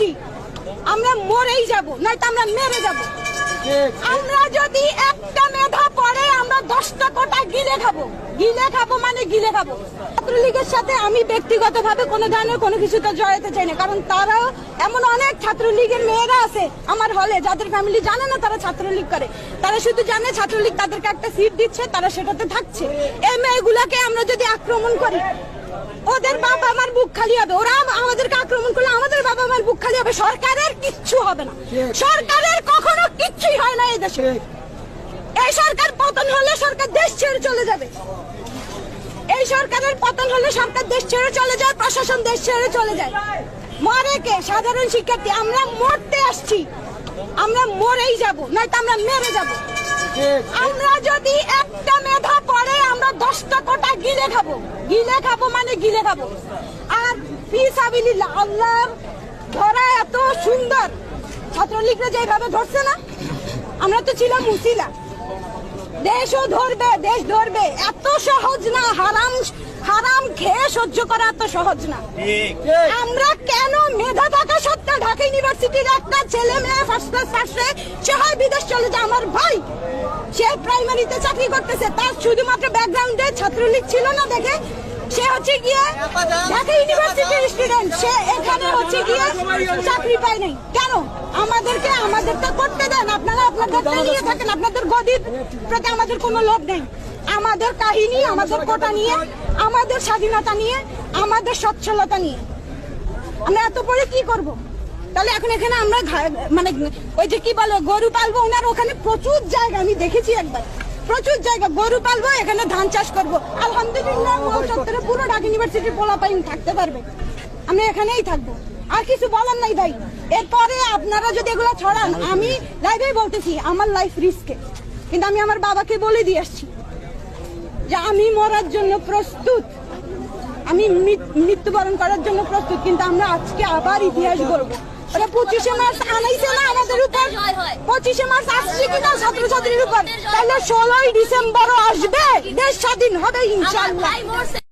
আসছি আমরা মরেই যাব নয়তো আমরা মেরে যাব। আমরা যদি একটা মেধা পড়ে আমরা দশটা কোটা গিলে খাব। গিলে খাব মানে গিলে খাব। ছাত্রলীগের সাথে আমি ব্যক্তিগতভাবে কোনো ধরনের কোনো কিছুতে জড়াতে চাই না কারণ তারাও এমন অনেক ছাত্রলীগের মেয়েরা আছে আমার হলে যাদের ফ্যামিলি জানে না তারা ছাত্রলীগ করে। তারা শুধু জানে ছাত্রলীগ তাদেরকে একটা সিট দিচ্ছে তারা সেটাতে থাকছে। এই মেয়েগুলাকে আমরা যদি আক্রমণ করি ওদের বাবা আমার বুক খালি হবে। ওরা আমাদেরকে আক্রমণ করলে আমাদের বাবা আমার বুক খালি হবে। সরকারের কিচ্ছু হবে না। সরকারের কখনো কিচ্ছুই হয় না এই দেশে। এই সরকার পতন হলে সরকার দেশ ছেড়ে চলে যাবে। এই সরকারের পতন হলে সরকার দেশ ছেড়ে চলে যায় প্রশাসন দেশ ছেড়ে চলে যায়। মরে কে? সাধারণ শিক্ষার্থী আমরা মরতে আসছি। আমরা মরেই যাব নয়তো আমরা মেরে যাব। আমরা যদি একটা মেধা পড়ে আমরা দশটা কোটা গিলে খাব। গিলে খাব মানে গিলে খাব। আর ধরা এত সুন্দর। ছাত্রলীগরা যেভাবে ধরছে না আমরা তো ছিলাম মুসিলা দেশও ধরবে দেশ ধরবে। এত সহজ না হারাম হারাম খেয়ে সহ্য করা এত সহজ না। আমরা কেন মেধা থাকা সত্ত্বেও ঢাকা ইউনিভার্সিটির একটা ছেলে মেয়ে ফার্স্ট ক্লাস ফার্স্টে সে হয় বিদেশ চলে যায়। আমার ভাই সে প্রাইমারিতে চাকরি করতেছে। তার শুধুমাত্র ব্যাকগ্রাউন্ডে ছাত্রলীগ ছিল না দেখে সে হচ্ছে গিয়ে ঢাকা ইউনিভার্সিটির স্টুডেন্ট সে এখানে হচ্ছে গিয়ে চাকরি পায় নাই। কেন? আমাদেরকে আমাদেরটা করতে দেন। আপনারা আপনাদের নিয়ে থাকেন। আপনাদের গদির প্রতি আমাদের কোনো লোভ নেই। আমাদের কাহিনী, আমাদের কোটা নিয়ে, আমাদের স্বাধীনতা নিয়ে, আমাদের সচ্ছলতা নিয়ে। আমরা এত পরে কি করব? তাহলে এখন এখানে আমরা মানে ওই যে কি বলো, গরু পালবো ওনার ওখানে প্রচুর জায়গা। আমি দেখেছি একবার। প্রচুর জায়গা, গরু পালবো, এখানে ধান চাষ করব। আলহামদুলিল্লাহ চত্বরে পুরো ঢাকা ইউনিভার্সিটির পোলাপাইন থাকতে পারবে। আমরা এখানেই থাকব। আর কিছু বলার নাই ভাই। এরপরে আপনারা যদি এগুলো ছড়ান, আমি লাইভেই বলতেছি, আমার লাইফ রিস্কে কিন্তু আমি আমার বাবাকে বলে দিয়ে আসছি যে আমি মরার জন্য প্রস্তুত। আমি মৃত্যুবরণ করার জন্য প্রস্তুত, কিন্তু আমরা আজকে আবার ইতিহাস গড়বো। ওরা পঁচিশে মার্চ আনাইছে না আমাদের উপর? পঁচিশে মার্চ আসছে কিনা ছাত্রছাত্রীর উপর? তাহলে ষোলোই ডিসেম্বরও আসবে। দেশ স্বাধীন হবে ইনশাল্লাহ